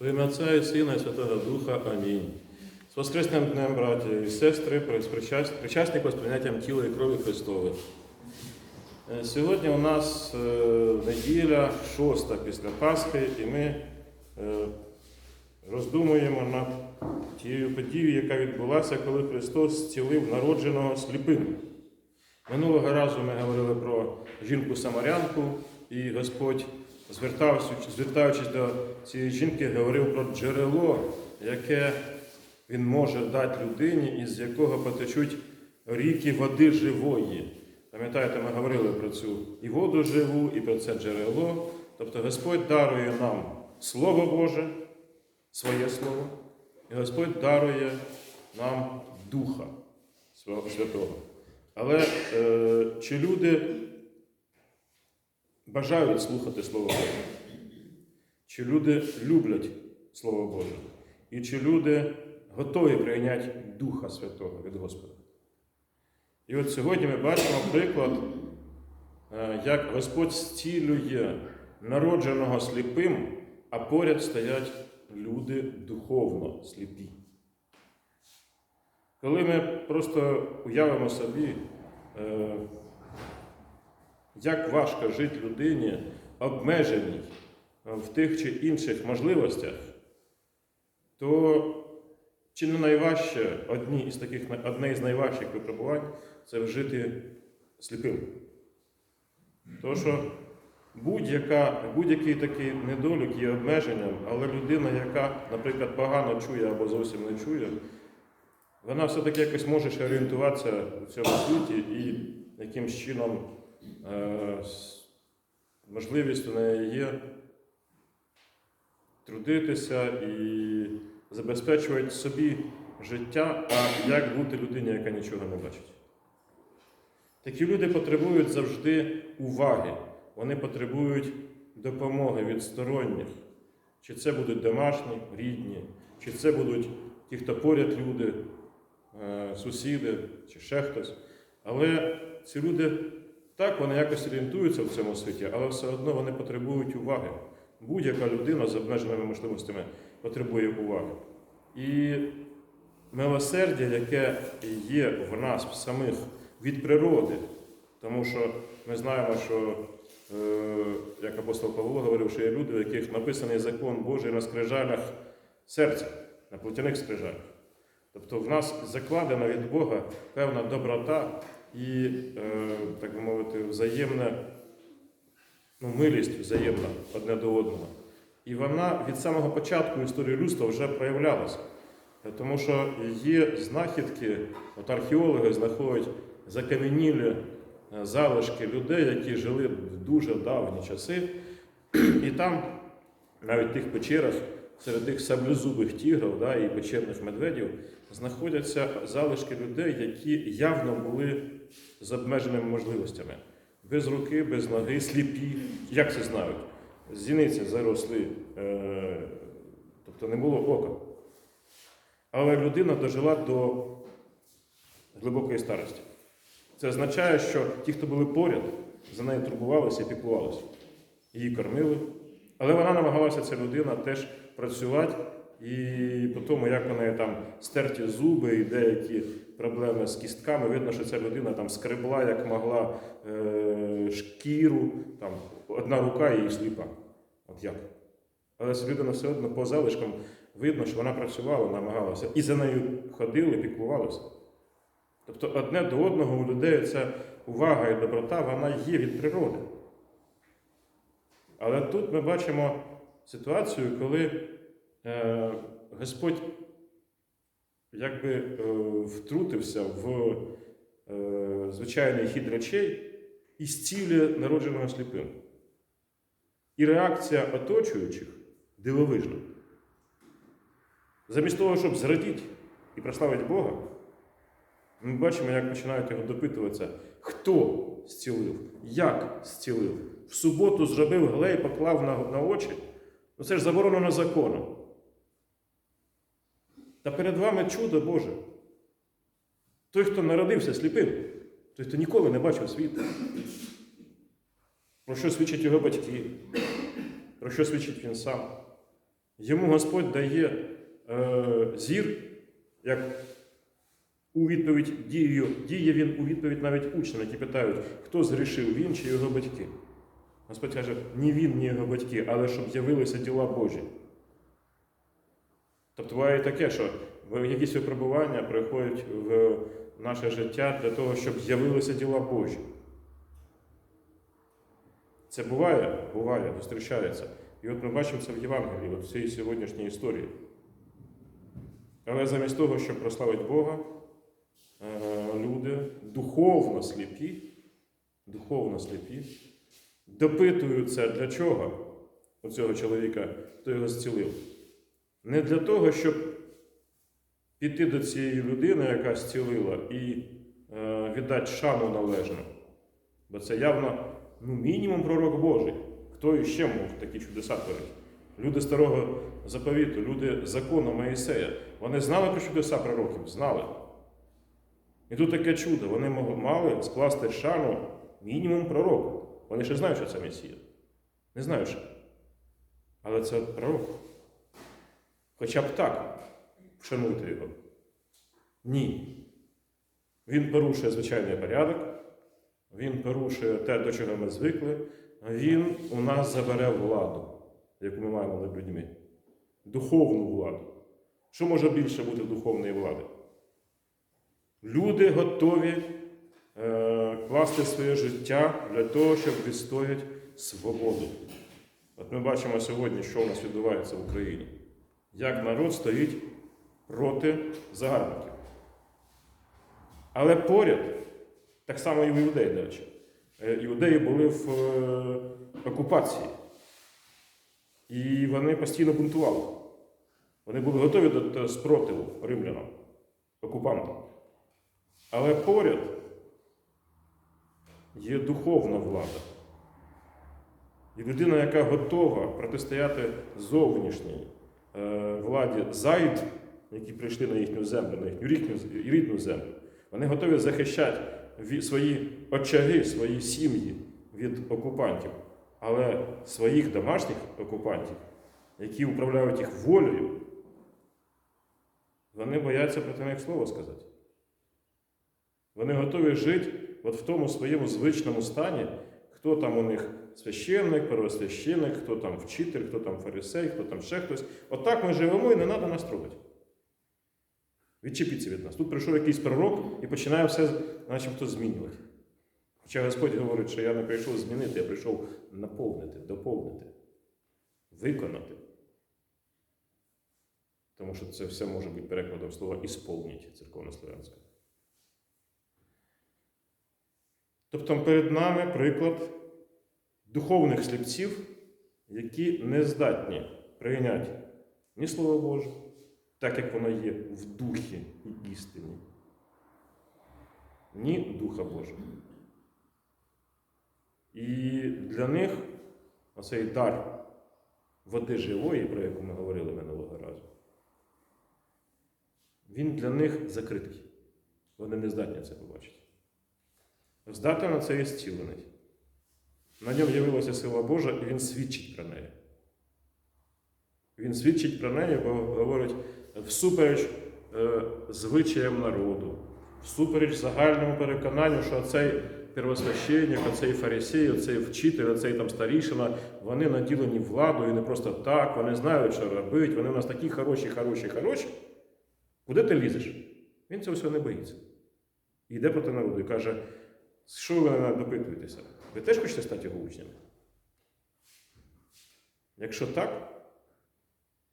Во ім'я Отця і Сина і Святого Духа. Амінь. З Воскресним днем, браті і сестри, з причас- причасником з прийняттям тіла і крові Христових. Е, Сьогодні у нас е, неділя, шоста після Пасхи, і ми е, роздумуємо над тією подією, яка відбулася, коли Христос зцілив народженого сліпим. Минулого разу ми говорили про жінку-самарянку, і Господь, звертаючись до цієї жінки, говорив про джерело, яке Він може дати людині, із якого потечуть ріки води живої. Пам'ятаєте, ми говорили про цю і воду живу, і про це джерело. Тобто Господь дарує нам Слово Боже, своє Слово, і Господь дарує нам Духа Святого. Але е, чи люди бажають слухати Слово Боже? Чи люди люблять Слово Боже? І чи люди готові прийняти Духа Святого від Господа? І от сьогодні ми бачимо приклад, е, як Господь зцілює народженого сліпим, а поряд стоять люди духовно сліпі. Коли ми просто уявимо собі, е, як важко жити людині, обмеженій е, в тих чи інших можливостях, то чи не найважче одні із таких, одне із найважчих випробувань це жити сліпим. Тому що будь-яка, будь-який такий недолік є обмеженням, але людина, яка, наприклад, погано чує або зовсім не чує, вона все-таки якось може орієнтуватися в цьому світі і якимсь чином можливість у неї є трудитися і забезпечувати собі життя, а як бути людині, яка нічого не бачить. Такі люди потребують завжди уваги, вони потребують допомоги від сторонніх. Чи це будуть домашні, рідні, чи це будуть ті, хто поряд люди, е, сусіди, чи ще хтось. Але ці люди так, вони якось орієнтуються в цьому світі, але все одно вони потребують уваги. Будь-яка людина з обмеженими можливостями потребує уваги. І милосердя, яке є в нас в самих від природи, тому що ми знаємо, що, е, як апостол Павло говорив, що є люди, в яких написаний закон Божий на скрижалях серця, на плотяних скрижалях. Тобто в нас закладена від Бога певна доброта і, е, так би мовити, взаємна ну, милість взаємна одне до одного. І вона від самого початку історії людства вже проявлялася. Тому що є знахідки, от археологи знаходять закам'янілі е, залишки людей, які жили в дуже давні часи. І там, навіть в тих печерах, серед тих саблезубих тігрів да, і печерних медведів, знаходяться залишки людей, які явно були з обмеженими можливостями. Без руки, без ноги, сліпі. Як це знають? Зіниці заросли, е, тобто не було ока. Але людина дожила до глибокої старості. Це означає, що ті, хто були поряд, за нею турбувалися і піклувалися. Її кормили. Але вона намагалася, ця людина, теж працювати. І по тому, як у неї там стерті зуби і деякі проблеми з кістками, видно, що ця людина там скребла, як могла е- шкіру, там одна рука і сліпа. От як. Але людина все одно по залишкам видно, що вона працювала, намагалася. І за нею ходили, піклувалися. Тобто одне до одного у людей ця увага і доброта, вона є від природи. Але тут ми бачимо ситуацію, коли е, Господь якби е, втрутився в е, звичайний хід речей і зцілює народженого сліпим. І реакція оточуючих дивовижна. Замість того, щоб зрадіти і прославити Бога, ми бачимо, як починають його допитуватися, хто зцілив, як зцілив. В суботу зробив глей, поклав на, на очі. Ну це ж заборонено законом. Та перед вами чудо Боже. Той, хто народився сліпим, той, хто ніколи не бачив світу. Про що свідчать його батьки, про що свідчить він сам. Йому Господь дає е, зір, як у відповідь діє, діє він у відповідь навіть учням, які питають, хто згрішив, він чи його батьки. Господь каже, ні він, ні його батьки, але щоб з'явилися діла Божі. Тобто буває таке, що якісь випробування приходять в наше життя для того, щоб з'явилися діла Божі. Це буває, буває, зустрічається. І от ми бачимо це в Євангелії, от в цій сьогоднішній історії. Але замість того, щоб прославити Бога, е, люди духовно сліпі, духовно сліпі, допитуються для чого у цього чоловіка, хто його зцілив. Не для того, щоб піти до цієї людини, яка зцілила, і е, віддати шану належну. Бо це явно ну, мінімум пророк Божий. Хто іще мог такі чудеса творити? Люди старого заповіту, люди закону Моїсея, вони знали про чудеса пророків, знали. І тут таке чудо, вони мали скласти шану мінімум пророку. Вони ще знають, що це Месія. Не знаю ще. Але це пророк. Хоча б так вшануйте його. Ні. Він порушує звичайний порядок, він порушує те, до чого ми звикли, він у нас забере владу, яку ми маємо над людьми. Духовну владу. Що може більше бути духовної влади? Люди готові е, класти своє життя для того, щоб відстояти свободу. От ми бачимо сьогодні, що у нас відбувається в Україні. Як народ стоїть проти загарбників. Але поряд, так само і в іудеї, до речі, е, іудеї були в е, окупації. І вони постійно бунтували. Вони були готові до, спротиву римлянам, окупантам. Але поряд є духовна влада. І людина, яка готова протистояти зовнішній владі зайд, які прийшли на їхню землю, на їхню рідну, землю, вони готові захищати свої очаги, свої сім'ї від окупантів, але своїх домашніх окупантів, які управляють їх волею, вони бояться проти них слова сказати. Вони готові жити от в тому своєму звичному стані, хто там у них священник, первосвященник, хто там вчитель, хто там фарисей, хто там ще хтось. Отак ми живемо і не треба нас трогати. Відчепіться від нас. Тут прийшов якийсь пророк і починає все начебто змінювати. Хоча Господь говорить, що я не прийшов змінити, я прийшов наповнити, доповнити, виконати. Тому що це все може бути перекладом слова «ісполніть» церковнослов'янське. Тобто перед нами приклад духовних сліпців, які не здатні прийняти ні Слово Боже, так як воно є в духі і істині, ні Духа Божого. І для них оцей дар води живої, про яку ми говорили минулого разу, він для них закритий. Вони не здатні це побачити. Здатний на це і. На ньому з'явилася сила Божа, і він свідчить про неї. Він свідчить про неї, бо говорить всупереч е, звичаям народу, всупереч загальному переконанню, що цей первосвященник, оцей фарисей, оцей вчитель, оцей там старішина, вони наділені владою і не просто так, вони знають, що робити, вони у нас такі хороші, хороші, хороші. Куди ти лізеш? Він цього всього не боїться. І йде проти народу і каже, що ви мене допитуєтеся? Ви теж хочете стати його учнями? Якщо так,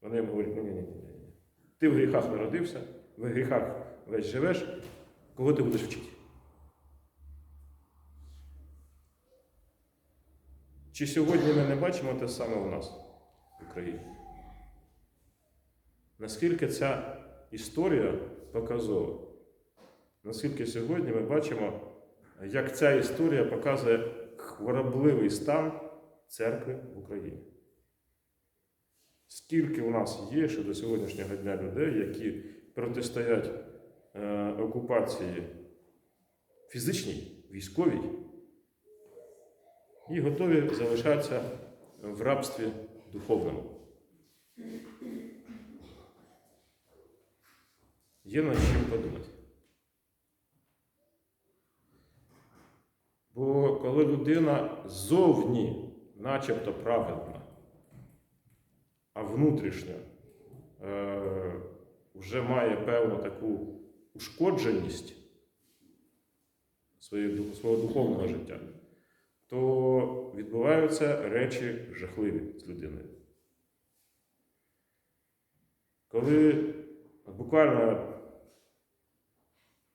вони йому говорять, ні, ні, ні, ні. Ти в гріхах народився, в гріхах весь живеш, кого ти будеш вчити? Чи сьогодні ми не бачимо те саме у нас в Україні? Наскільки ця історія показова? Наскільки сьогодні ми бачимо, як ця історія показує хворобливий стан церкви в Україні? Скільки у нас є ще до сьогоднішнього дня людей, які протистоять е, окупації фізичній, військовій, і готові залишатися в рабстві духовному. Є над чим подумати. Бо коли людина зовні, начебто праведна, а внутрішньо е, вже має певну таку ушкодженість свого духовного життя, то відбуваються речі жахливі з людиною. Коли буквально,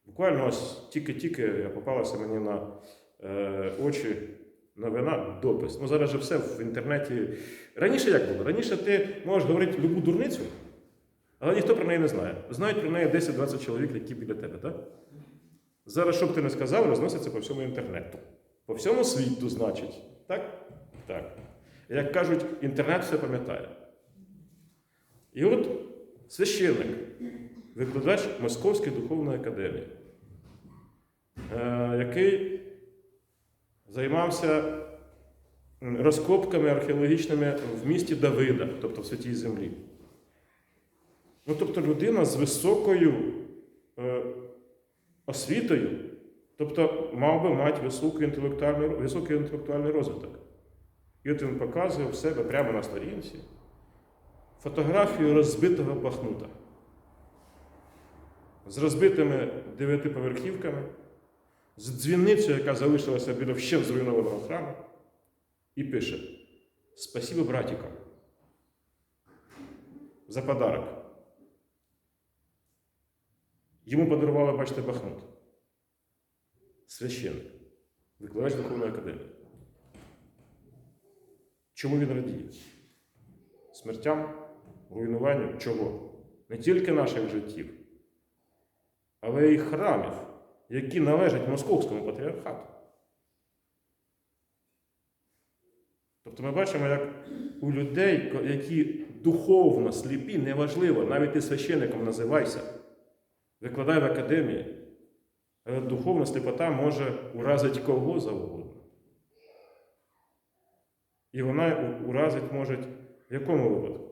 буквально ось тільки-тільки я попалася мені на очі новина, допис. Ну зараз же все в інтернеті. Раніше як було? Раніше ти можеш говорити любу дурницю, але ніхто про неї не знає. Знають про неї 10-20 чоловік, які біля тебе, так? Зараз, що б ти не сказав, розноситься по всьому інтернету. По всьому світу, значить. Так? Так. Як кажуть, інтернет все пам'ятає. І от священник, викладач Московської духовної академії, е, який займався розкопками археологічними в місті Давида, тобто в святій землі. Ну, тобто людина з високою е, освітою, тобто мав би мати високий інтелектуальний, високий інтелектуальний розвиток. І от він показує в себе прямо на сторінці фотографію розбитого Бахмута з розбитими дев'ятиповерхівками, з дзвіницею, яка залишилася біля вщент зруйнованого храму, і пише: Спасибо, братіка, за подарок. Йому подарували, бачите, Бахмут. Священник, викладач Духовної академії. Чому він радіє? Смертям, руйнуванню чого? Не тільки наших життів, але й храмів, які належать Московському патріархату. Тобто ми бачимо, як у людей, які духовно сліпі, неважливо, навіть ти священником називайся, викладай в академії, але духовна сліпота може уразити кого завгодно. І вона уразить може в якому випадку?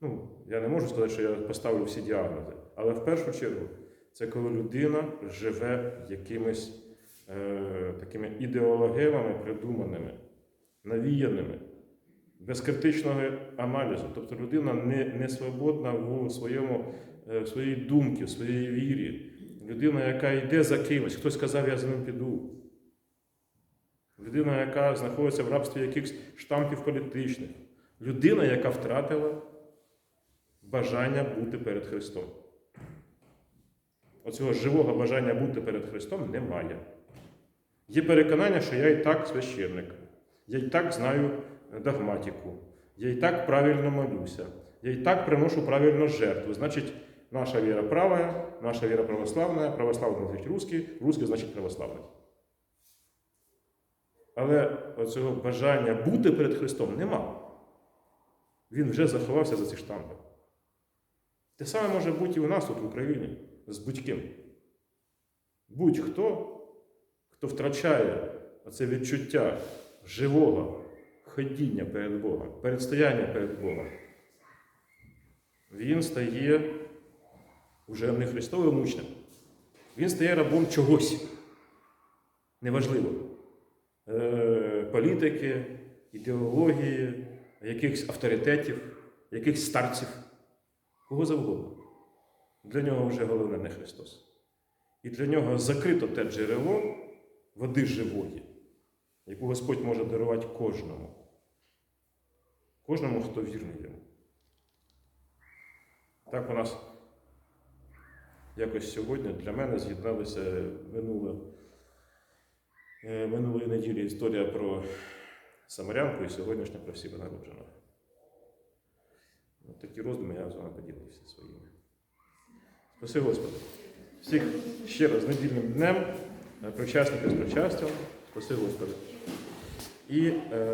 Ну, я не можу сказати, що я поставлю всі діагнози, але в першу чергу це коли людина живе якимись е, такими ідеологемами придуманими, навіяними, без критичного аналізу. Тобто людина не, не свободна в своєму, е, в своїй думці, в своїй вірі. Людина, яка йде за кимось, хтось сказав, я за ним піду. Людина, яка знаходиться в рабстві якихось штампів політичних. Людина, яка втратила бажання бути перед Христом. Оцього живого бажання бути перед Христом немає. Є переконання, що я і так священник, я і так знаю догматику, я і так правильно молюся, я і так приношу правильно жертву. Значить, наша віра права, наша віра православна, православна значить русський, русський значить православний. Але оцього бажання бути перед Христом нема. Він вже заховався за ці штампи. Те саме може бути і у нас тут в Україні з будь-ким. Будь-хто, хто втрачає оце відчуття живого ходіння перед Богом, передстояння перед Богом, він стає вже не Христовим учнем. Він стає рабом чогось. Неважливо. Е, політики, ідеології, якихось авторитетів, якихось старців, кого завгодно. Для нього вже головне не Христос. І для нього закрито те джерело води живої, яку Господь може дарувати кожному. Кожному, хто вірний йому. Так у нас якось сьогодні для мене з'єдналися минуле, е, минулої неділі історія про Самарянку і сьогоднішня про всіх народженого. Такі роздуми я з вами поділився своїми. Спасибо Господи. Всіх ще раз недільним днем, е, причасників з причастям. проси Господи. І е,